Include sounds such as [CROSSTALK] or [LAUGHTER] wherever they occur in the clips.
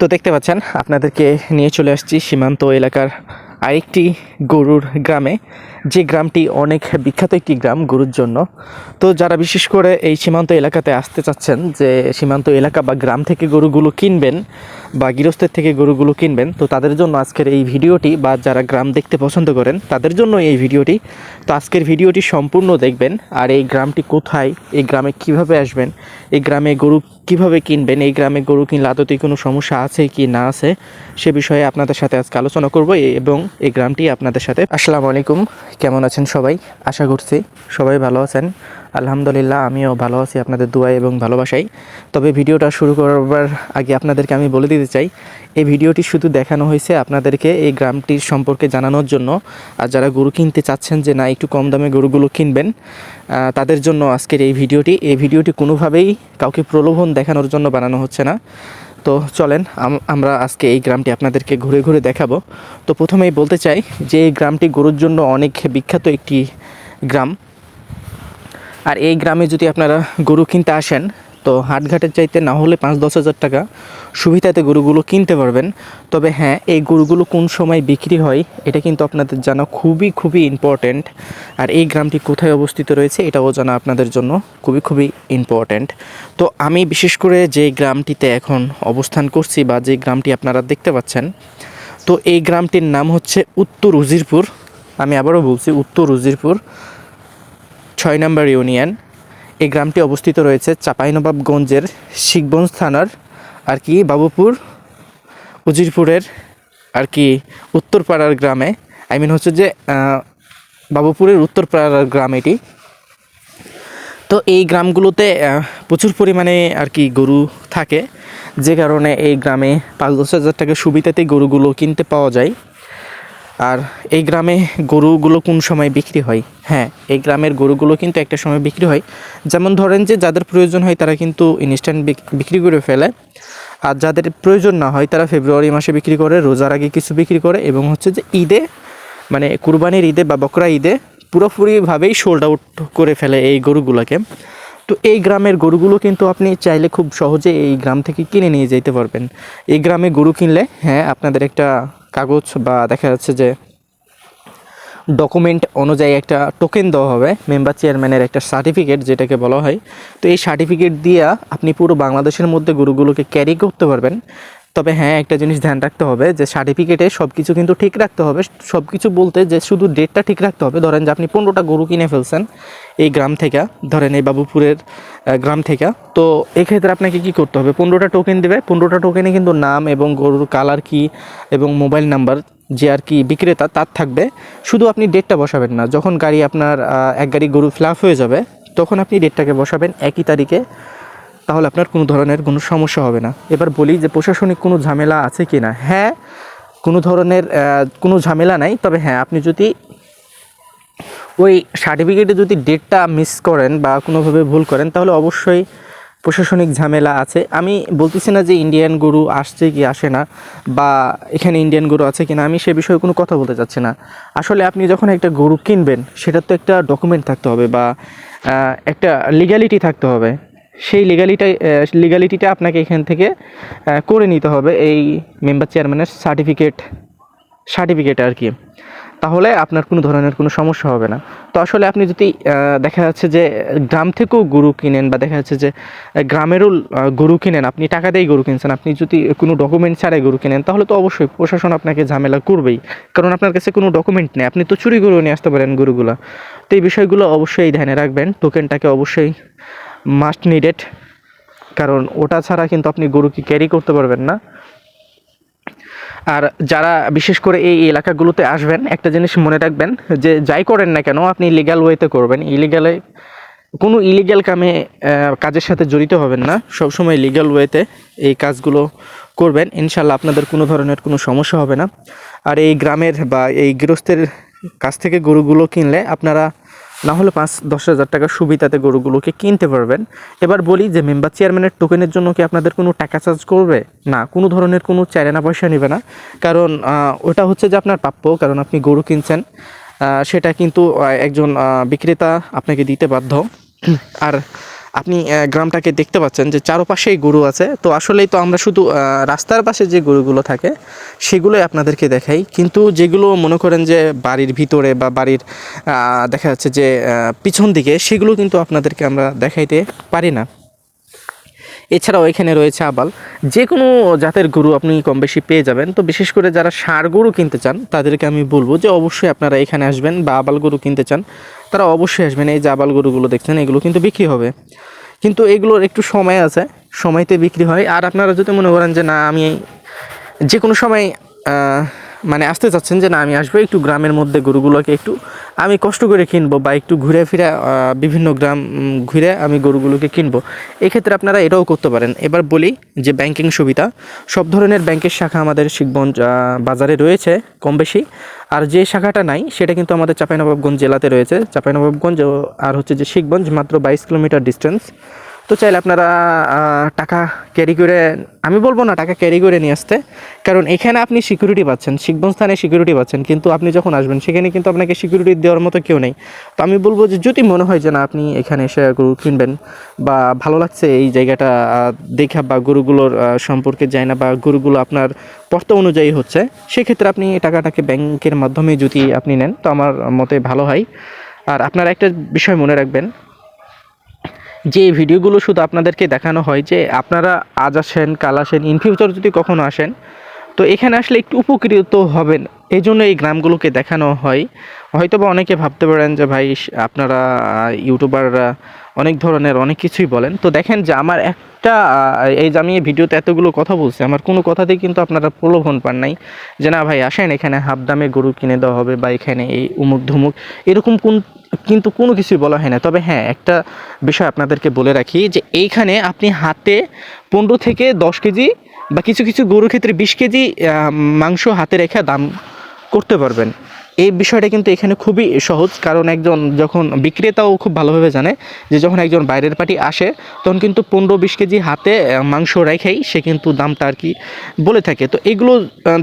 তো দেখতে পাচ্ছেন, আপনাদেরকে নিয়ে চলে আসছি সীমান্ত এলাকার আরেকটি গরুর গ্রামে। যে গ্রামটি অনেক বিখ্যাত একটি গ্রাম গরুর জন্য। তো যারা বিশেষ করে এই সীমান্ত এলাকাতে আসতে চাচ্ছেন, যে সীমান্ত এলাকা বা গ্রাম থেকে গরুগুলো কিনবেন বা গৃহস্থের থেকে গরুগুলো কিনবেন, তো তাদের জন্য আজকের এই ভিডিওটি বা যারা গ্রাম দেখতে পছন্দ করেন, তাদের জন্য এই ভিডিওটি। তো আজকের ভিডিওটি সম্পূর্ণ দেখবেন, আর এই গ্রামটি কোথায়, এই গ্রামে কীভাবে আসবেন, এই গ্রামে গরু কীভাবে কিনবেন? এই গ্রামে গরু কিনলে আদতে কোনো সমস্যা আছে কি না আছে? সে বিষয়ে আপনাদের সাথে আজকে আলোচনা করব এবং এই গ্রামটি আপনাদের সাথে। আসসালামু আলাইকুম। কেমন আছেন সবাই? আশা করছি সবাই ভালো আছেন। আলহামদুলিল্লাহ, আমিও ভালো আছি আপনাদের দোয়াই এবং ভালোবাসাই তবে ভিডিওটা শুরু করবার আগে আপনাদেরকে আমি বলে দিতে চাই, এই ভিডিওটি শুধু দেখানো হয়েছে আপনাদেরকে এই গ্রামটির সম্পর্কে জানানোর জন্য। আর যারা গরু কিনতে চাচ্ছেন যে না, একটু কম দামে গরুগুলো কিনবেন তাদের জন্য আজকের এই ভিডিওটি। এই ভিডিওটি কোনোভাবেই কাউকে প্রলোভন দেখানোর জন্য বানানো হচ্ছে না। তো চলেন আমরা আজকে এই গ্রামটি আপনাদেরকে ঘুরে ঘুরে দেখাবো। তো প্রথমেই বলতে চাই যে, এই গ্রামটি গরুর জন্য অনেক বিখ্যাত একটি গ্রাম। আর এই গ্রামে যদি আপনারা গরু কিনতে আসেন, তো হাটঘাটের চাইতে না হলে পাঁচ দশ হাজার টাকা সুবিধাতে গরুগুলো কিনতে পারবেন। তবে হ্যাঁ এই গরুগুলো কোন সময় বিক্রি হয়, এটা কিন্তু আপনাদের জানা খুবই খুবই ইম্পর্ট্যান্ট আর এই গ্রামটি কোথায় অবস্থিত রয়েছে, এটাও জানা আপনাদের জন্য খুবই খুবই ইম্পর্ট্যান্ট তো আমি বিশেষ করে যে গ্রামটিতে এখন অবস্থান করছি বা যে গ্রামটি আপনারা দেখতে পাচ্ছেন, তো এই গ্রামটির নাম হচ্ছে উত্তর উজিরপুর। আমি আবারও বলছি উত্তর উজিরপুর। ছয় নম্বর ইউনিয়ন। এই গ্রামটি অবস্থিত রয়েছে চাঁপাইনবাবগঞ্জের শিখগঞ্জ থানার, আর কি বাবুপুর, উজিরপুরের, আর কি উত্তরপাড়ার গ্রামে। আই মিন হচ্ছে যে বাবুপুরের উত্তরপাড়ার গ্রাম এটি। তো এই গ্রামগুলোতে প্রচুর পরিমাণে আর কি গরু থাকে। যে কারণে এই গ্রামে পাঁচ দশ হাজার টাকা সুবিধাতে গরুগুলো কিনতে পাওয়া যায়। আর এই গ্রামে গরুগুলো কোন সময় বিক্রি হয়? হ্যাঁ এই গ্রামের গরুগুলো কিন্তু একটা সময় বিক্রি হয়। যেমন ধরেন যে যাদের প্রয়োজন হয় তারা কিন্তু ইনস্ট্যান্ট বিক্রি করে ফেলে। আর যাদের প্রয়োজন না হয় তারা ফেব্রুয়ারি মাসে বিক্রি করে, রোজার আগে কিছু বিক্রি করে এবং হচ্ছে যে ঈদে মানে কুরবানির ঈদে বা বকরা ঈদে পুরোপুরিভাবেই সোল্ড আউট করে ফেলে এই গরুগুলোকে। তো এই গ্রামের গরুগুলো কিন্তু আপনি চাইলে খুব সহজে এই গ্রাম থেকে কিনে নিয়ে যেতে পারবেন। এই গ্রামে গরু কিনলে হ্যাঁ আপনাদের একটা কাগজ বা দেখা যাচ্ছে যে ডকুমেন্ট অনুযায়ী একটা টোকেন দেওয়া হবে মেম্বার চেয়ারম্যানের একটা সার্টিফিকেট যেটাকে বলা হয়। তো এই সার্টিফিকেট দিয়ে আপনি পুরো বাংলাদেশের মধ্যে গরুগুলোকে ক্যারি করতে পারবেন। তবে হ্যাঁ একটা জিনিস ধ্যান রাখতে হবে যে সার্টিফিকেটে সব কিছু কিন্তু ঠিক রাখতে হবে। সব কিছু বলতে যে শুধু ডেটটা ঠিক রাখতে হবে। ধরেন যে আপনি পনেরোটা গরু কিনে ফেলছেন এই গ্রাম থেকে, ধরেন এই বাবুপুরের গ্রাম থেকে। তো এক্ষেত্রে আপনাকে কি করতে হবে? পনেরোটা টোকেন দেবে। পনেরোটা টোকেনে কিন্তু নাম এবং গরুর কালার কি এবং মোবাইল নাম্বার যে আর কি বিক্রেতা, তার থাকবে। শুধু আপনি ডেটটা বসাবেন না। যখন গাড়ি আপনার এক গাড়ি গরু ফ্লাপ হয়ে যাবে, তখন আপনি ডেটটাকে বসাবেন। একই তারিখে তাহলে আপনার কোনো ধরনের কোনো সমস্যা হবে না। এবার বলি যে প্রশাসনিক কোনো ঝামেলা আছে কি না? হ্যাঁ কোনো ধরনের কোনো ঝামেলা নাই, তবে হ্যাঁ আপনি যদি ওই সার্টিফিকেটে যদি ডেটটা মিস করেন বা কোনোভাবে ভুল করেন, তাহলে অবশ্যই প্রশাসনিক ঝামেলা আছে। আমি বলতেছি না যে ইন্ডিয়ান গরু আসছে কি আসে না বা এখানে ইন্ডিয়ান গরু আছে কি না, আমি সে বিষয়ে কোনো কথা বলতে চাচ্ছি না। আসলে আপনি যখন একটা গরু কিনবেন, সেটার তো একটা ডকুমেন্ট থাকতে হবে বা একটা লিগ্যালিটি থাকতে হবে। সেই লিগ্যালিটা লিগ্যালিটিটা আপনাকে এখান থেকে করে নিতে হবে এই মেম্বার চেয়ারম্যানের সার্টিফিকেট সার্টিফিকেট আর কি। তাহলে আপনার কোনো ধরনের কোনো সমস্যা হবে না। তো আসলে আপনি যদি দেখা যাচ্ছে যে গ্রাম থেকেও গরু কিনেন বা দেখা যাচ্ছে যে গ্রামেরও গরু কিনেন, আপনি টাকা দিয়েই গরু কিনছেন, আপনি যদি কোনো ডকুমেন্ট ছাড়াই গরু কিনেন, তাহলে তো অবশ্যই প্রশাসন আপনাকে ঝামেলা করবেই। কারণ আপনার কাছে কোনো ডকুমেন্ট নেই, আপনি তো চুরি করে নিয়ে আসতে পারেন গরুগুলো। তো এই বিষয়গুলো অবশ্যই ধ্যানে রাখবেন টোকেনটাকে অবশ্যই মাস্ট নিডেড কারণ ওটা ছাড়া কিন্তু আপনি গরুকে ক্যারি করতে পারবেন না। আর যারা বিশেষ করে এই এলাকাগুলোতে আসবেন, একটা জিনিস মনে রাখবেন যে যাই করেন না কেন, আপনি লিগ্যাল ওয়েতে করবেন। ইলিগালে কোনো ইলিগ্যাল কামে কাজের সাথে জড়িত হবেন না। সবসময় লিগ্যাল ওয়েতে এই কাজগুলো করবেন। ইনশাল্লাহ আপনাদের কোনো ধরনের কোনো সমস্যা হবে না। আর এই গ্রামের বা এই গৃহস্থের কাছ থেকে গরুগুলো কিনলে আপনারা না হলে পাঁচ, দশ হাজার টাকার সুবিধাতে গরুগুলোকে কিনতে পারবেন। এবার বলি যে মেম্বার চেয়ারম্যানের টোকেনের জন্য কি আপনাদের কোনো টাকা চার্জ করবে? না, কোনো ধরনের কোনো চ্যারেনা পয়সা নেবে না। কারণ ওটা হচ্ছে যে আপনার প্রাপ্য, কারণ আপনি গরু কিনছেন। সেটা কিন্তু একজন বিক্রেতা আপনাকে দিতে বাধ্য। আর আপনি গ্রামটাকে দেখতে পাচ্ছেন যে চারপাশেই গরু আছে। তো আসলেই তো আমরা শুধু রাস্তার পাশে যে গরুগুলো থাকে, সেগুলোই আপনাদেরকে দেখাই। কিন্তু যেগুলো মনে করেন যে বাড়ির ভিতরে বা বাড়ির দেখা যাচ্ছে যে পিছন দিকে, সেগুলো কিন্তু আপনাদেরকে আমরা দেখাইতে পারি না। এছাড়াও এখানে রয়েছে আবাল। যে কোনো জাতের গরু আপনি কম বেশি পেয়ে যাবেন। তো বিশেষ করে যারা ষাঁড় গরু কিনতে চান, তাদেরকে আমি বলব যে অবশ্যই আপনারা এখানে আসবেন বা আবাল গরু কিনতে চান। তারা অবশ্যই আসবেন, এই জাবাল গরুগুলো দেখছেন, এগুলো কিন্তু বিক্রি হবে। কিন্তু এগুলোর একটু সময় আছে, সময়তে বিক্রি হয়। আর আপনারা যদি মনে করেন যে না, আমি যে কোনো সময় মানে আসতে চাচ্ছেন যে না, আমি আসব, একটু গ্রামের মধ্যে গরুগুলোকে একটু, আমি কষ্ট করে কিনবো বা একটু ঘুরে ফিরে বিভিন্ন গ্রাম ঘুরে আমি গরুগুলোকে কিনবো। এক্ষেত্রে আপনারা এটাও করতে পারেন। এবার বলি যে ব্যাংকিং সুবিধা। সব ধরনের ব্যাংকের শাখা আমাদের শিখগঞ্জ বাজারে রয়েছে কম বেশি আর যে শাখাটা নাই, সেটা কিন্তু আমাদের চাঁপাইনবাবগঞ্জ জেলাতে রয়েছে। চাঁপাইনবাবগঞ্জ আর হচ্ছে যে শিখগঞ্জ মাত্র বাইশ কিলোমিটার ডিস্টেন্স তো চাইলে আপনারা টাকা ক্যারি করে, আমি বলব না টাকা ক্যারি করে নিয়ে আসতে, কারণ এখানে আপনি সিকিউরিটি পাচ্ছেন শিখবন স্থানে সিকিউরিটি পাচ্ছেন, কিন্তু আপনি যখন আসবেন, সেখানে কিন্তু আপনাকে সিকিউরিটি দেওয়ার মতো কেউ নেই। তো আমি বলব যে যদি মনে হয় যে না, আপনি এখানে এসে গরু কিনবেন, বা ভালো লাগছে এই জায়গাটা দেখা বা গরুগুলোর সম্পর্কে যায় না বা গরুগুলো আপনার পর্ত অনুযায়ী হচ্ছে, সেক্ষেত্রে আপনি টাকাটাকে ব্যাংকের মাধ্যমে যদি আপনি নেন, তো আমার মতে ভালো হয়। আর আপনারা একটা বিষয় মনে রাখবেন যে ভিডিওগুলো শুধু আপনাদেরকে দেখানো হয় যে আপনারা আজ আসেন, কাল আসেন ইন ফিউচার যদি কখনো আসেন, তো এখানে আসলে একটু উপকৃত হবেন। এই জন্য এই গ্রামগুলোকে দেখানো হয়। হয়তো বা অনেকে ভাবতে পারেন যে, ভাই আপনারা ইউটিউবাররা অনেক ধরনের অনেক কিছুই বলেন। তো দেখেন যে, আমার একটা এই যে আমি ভিডিওতে এতগুলো কথা বলছি, আমার কোনো কথাতেই কিন্তু আপনারা প্রলোভন পান নাই যে, না ভাই, আসেন, এখানে হাফ দামে গরু কিনে দেওয়া হবে বা এখানে এই উমুক ধুমুক। এরকম কোন কিন্তু কোনো কিছুই বলা হয় না। তবে হ্যাঁ একটা বিষয় আপনাদেরকে বলে রাখি যে এইখানে আপনি হাতে পনেরো থেকে দশ কেজি বা কিছু কিছু গরুর ক্ষেত্রে বিশ কেজি মাংস হাতে রেখে দাম করতে পারবেন। এই বিষয়টা কিন্তু এখানে খুবই সহজ। কারণ একজন যখন বিক্রেতাও খুব ভালোভাবে জানে যে যখন একজন বাইরের পার্টি আসে, তখন কিন্তু পনেরো বিশ কেজি হাতে মাংস রেখেই সে কিন্তু দামটা আর কি বলে থাকে। তো এগুলো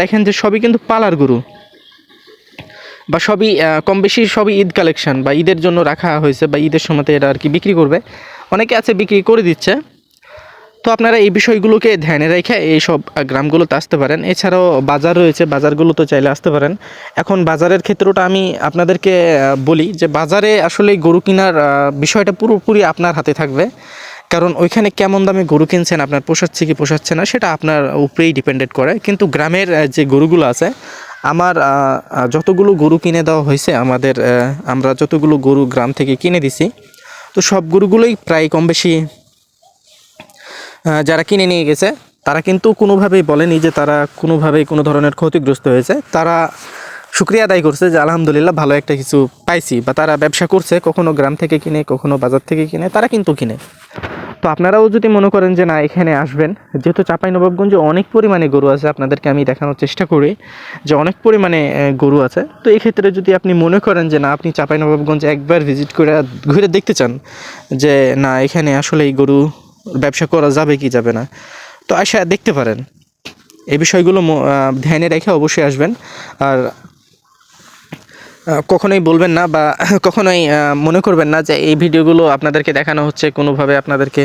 দেখেন যে সবই কিন্তু পালার গরু। বা সবই কম বেশি সবই ঈদ কালেকশান বা ঈদের জন্য রাখা হয়েছে বা ঈদের সময়তে এটা আর কি বিক্রি করবে। অনেকে আছে বিক্রি করে দিচ্ছে। তো আপনারা এই বিষয়গুলোকে ধ্যানে রেখে এইসব গ্রামগুলোতে আসতে পারেন। এছাড়াও বাজার রয়েছে বাজারগুলো তো চাইলে আসতে পারেন। এখন বাজারের ক্ষেত্রটা আমি আপনাদেরকে বলি যে বাজারে আসলে গরু কেনার বিষয়টা পুরোপুরি আপনার হাতে থাকবে। কারণ ওইখানে কেমন দামে গরু কিনছেন, আপনার পোষাচ্ছে কি পোষাচ্ছে না, সেটা আপনার উপরেই ডিপেন্ডেড করে। কিন্তু গ্রামের যে গরুগুলো আছে আমার যতগুলো গরু কিনে দেওয়া হয়েছে, আমাদের আমরা যতগুলো গরু গ্রাম থেকে কিনে দিছি, তো সব গরুগুলোই প্রায় কম বেশি যারা কিনে নিয়ে গেছে, তারা কিন্তু কোনোভাবেই বলেনি যে তারা কোনোভাবেই কোনো ধরনের ক্ষতিগ্রস্ত হয়েছে। তারা শুক্রিয়া আদায় করছে যে আলহামদুলিল্লাহ ভালো একটা কিছু পাইছি, বা তারা ব্যবসা করছে, কখনো গ্রাম থেকে কিনে, কখনো বাজার থেকে কিনে, তারা কিন্তু কিনে। তো আপনারাও যদি মনে করেন যে না, এখানে আসবেন, যেহেতু চাঁপাইনবাবগঞ্জে অনেক পরিমাণে গরু আছে, আপনাদেরকে আমি দেখানোর চেষ্টা করি যে অনেক পরিমাণে গরু আছে। তো এই ক্ষেত্রে যদি আপনি মনে করেন যে না, আপনি চাঁপাইনবাবগঞ্জে একবার ভিজিট করে ঘুরে দেখতে চান যে না, এখানে আসলে এই গরু ব্যবসা করা যাবে কি যাবে না, তো আসা দেখতে পারেন। এই বিষয়গুলো ধ্যানে রেখে অবশ্যই আসবেন। আর কখনোই বলবেন না বা [LAUGHS] কখনোই মনে করবেন না যে এই ভিডিওগুলো আপনাদেরকে দেখানো হচ্ছে, কোনোভাবে আপনাদেরকে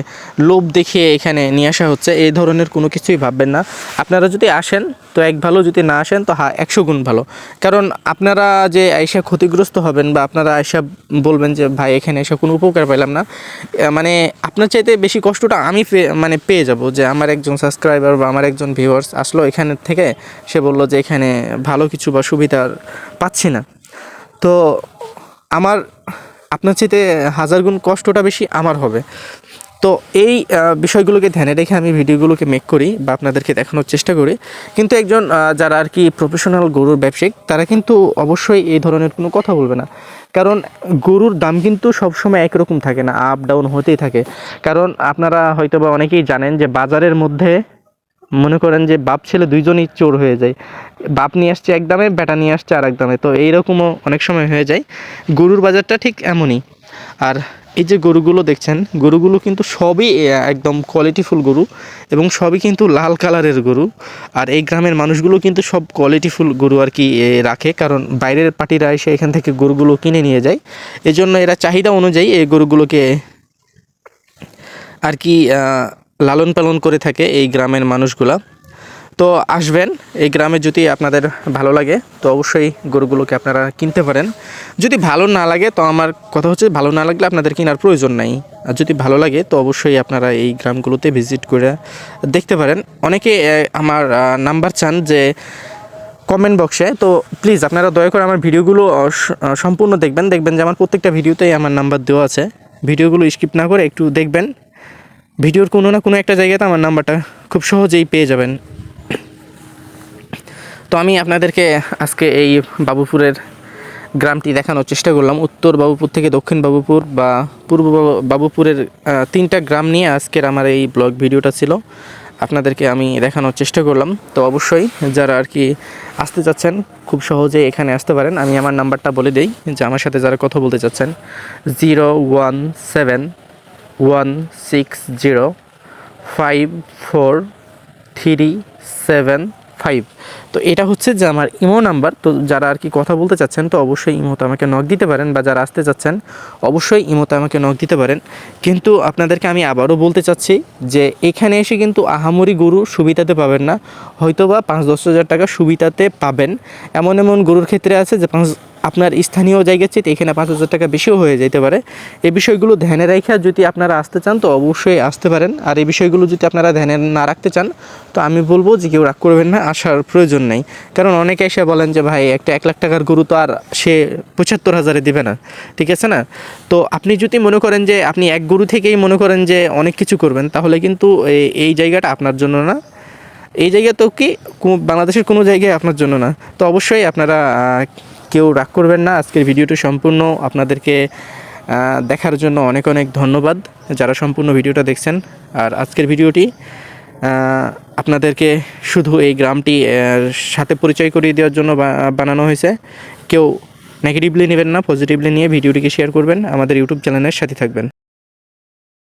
লোভ দেখিয়ে এখানে নিয়ে আসা হচ্ছে, এই ধরনের কোনো কিছুই ভাববেন না। আপনারা যদি আসেন, তো এক ভালো, যদি না আসেন, তো হ্যাঁ একশো গুণ ভালো। কারণ আপনারা যে আইসা ক্ষতিগ্রস্ত হবেন বা আপনারা আইসা বলবেন যে, ভাই, এখানে এসে কোনো উপকার পেলাম না। মানে আপনার চাইতে বেশি কষ্টটা আমি মানে পেয়ে যাব যে, আমার একজন সাবস্ক্রাইবার বা আমার একজন ভিউয়ার্স আসলো এখানে থেকে, সে বলল যে, এখানে ভালো কিছু বা সুবিধা পাচ্ছি না। তো আমার, আপনার চাইতে হাজার গুণ কষ্টটা বেশি আমার হবে। তো এই বিষয়গুলোকে ধ্যানে রেখে আমি ভিডিওগুলোকে মেক করি বা আপনাদেরকে দেখানোর চেষ্টা করি। কিন্তু একজন যারা আর কি প্রফেশনাল গরুর ব্যবসায়িক, তারা কিন্তু অবশ্যই এই ধরনের কোনো কথা বলবে না। কারণ গরুর দাম কিন্তু সবসময় একরকম থাকে না আপ ডাউন হতেই থাকে। কারণ আপনারা হয়তো বা অনেকেই জানেন যে বাজারের মধ্যে মনে করেন যে বাপ, ছেলে দুইজনই চোর হয়ে যায়। বাপ নিয়ে আসছে এক দামে, বেটা নিয়ে আসছে আর এক দামে। তো এইরকমও অনেক সময় হয়ে যায়। গরুর বাজারটা ঠিক এমনই। আর এই যে গরুগুলো দেখছেন, গরুগুলো কিন্তু সবই একদম কোয়ালিটিফুল গরু এবং সবই কিন্তু লাল কালারের গরু। আর এই গ্রামের মানুষগুলো কিন্তু সব কোয়ালিটিফুল গরু আর কি রাখে। কারণ বাইরের পার্টিরা এসে এখান থেকে গরুগুলো কিনে নিয়ে যায়। এজন্য এরা চাহিদা অনুযায়ী এই গরুগুলোকে আর কি লালন পালন করে থাকে এই গ্রামের মানুষগুলা। তো আসবেন, এই গ্রামে যদি আপনাদের ভালো লাগে, তো অবশ্যই গরুগুলোকে আপনারা কিনতে পারেন। যদি ভালো না লাগে, তো আমার কথা হচ্ছে ভালো না লাগলে আপনাদের কেনার প্রয়োজন নাই। আর যদি ভালো লাগে, তো অবশ্যই আপনারা এই গ্রামগুলোতে ভিজিট করে দেখতে পারেন। অনেকে আমার নাম্বার চান যে কমেন্ট বক্সে তো প্লিজ আপনারা দয়া করে আমার ভিডিওগুলো সম্পূর্ণ দেখবেন। দেখবেন যে আমার প্রত্যেকটা ভিডিওতেই আমার নাম্বার দেওয়া আছে। ভিডিওগুলো স্কিপ না করে একটু দেখবেন। ভিডিওর কোনো না কোনো একটা জায়গাতে আমার নাম্বারটা খুব সহজেই পেয়ে যাবেন। তো আমি আপনাদেরকে আজকে এই বাবুপুরের গ্রামটি দেখানোর চেষ্টা করলাম। উত্তর বাবুপুর থেকে দক্ষিণ বাবুপুর বা পূর্ব বাবুপুরের তিনটা গ্রাম নিয়ে আজকের আমার এই ব্লগ ভিডিওটা ছিল। আপনাদেরকে আমি দেখানোর চেষ্টা করলাম। তো অবশ্যই যারা আর কি আসতে চাচ্ছেন, খুব সহজে এখানে আসতে পারেন। আমি আমার নাম্বারটা বলে দিই যে আমার সাথে যারা কথা বলতে চাচ্ছেন, zero one seven one six zero five four three seven five তো এটা হচ্ছে যে আমার ইমো নাম্বার, তো যারা আর কি কথা বলতে চাচ্ছেন, তো অবশ্যই ইমোতে আমাকে নক দিতে পারেন বা যারা আসতে চাচ্ছেন, অবশ্যই ইমোতে আমাকে নক দিতে পারেন। কিন্তু আপনাদেরকে আমি আবারও বলতে চাচ্ছি যে এখানে এসে কিন্তু আহামরি গরু সুবিধাতে পাবেন না। হয়তো বা পাঁচ দশ হাজার টাকা সুবিধাতে পাবেন। এমন এমন গরুর ক্ষেত্রে আছে যে পাঁচ আপনার স্থানীয় জায়গার চেয়ে এখানে পাঁচ হাজার টাকা বেশিও হয়ে যেতে পারে। এই বিষয়গুলো ধ্যানে রেখে যদি আপনারা আসতে চান, তো অবশ্যই আসতে পারেন। আর এই বিষয়গুলো যদি আপনারা ধ্যানে না রাখতে চান, তো আমি বলব যে কেউ রাগ করবেন না, আসার প্রয়োজন নেই। কারণ অনেকে এসে বলেন যে, ভাই, একটা এক লাখ টাকার গরু তো আর সে পঁচাত্তর হাজারে দিবে না। ঠিক আছে না? তো আপনি যদি মনে করেন যে, আপনি এক গরু থেকেই মনে করেন যে, অনেক কিছু করবেন, তাহলে কিন্তু এই- জায়গাটা আপনার জন্য না। এই জায়গা তো কি বাংলাদেশের কোনো জায়গায় আপনার জন্য না। তো অবশ্যই আপনারা কেউ রাগ করবেন না। আজকের ভিডিওটি সম্পূর্ণ আপনাদেরকে দেখার জন্য অনেক অনেক ধন্যবাদ যারা সম্পূর্ণ ভিডিওটা দেখছেন। আর আজকের ভিডিওটি আপনাদেরকে শুধু এই গ্রামটি সাথে পরিচয় করিয়ে দেওয়ার জন্য বানানো হয়েছে। কেউ নেগেটিভলি নেবেন না পজিটিভলি নিয়ে ভিডিওটিকে শেয়ার করবেন। আমাদের ইউটিউব চ্যানেলের সাথে থাকবেন।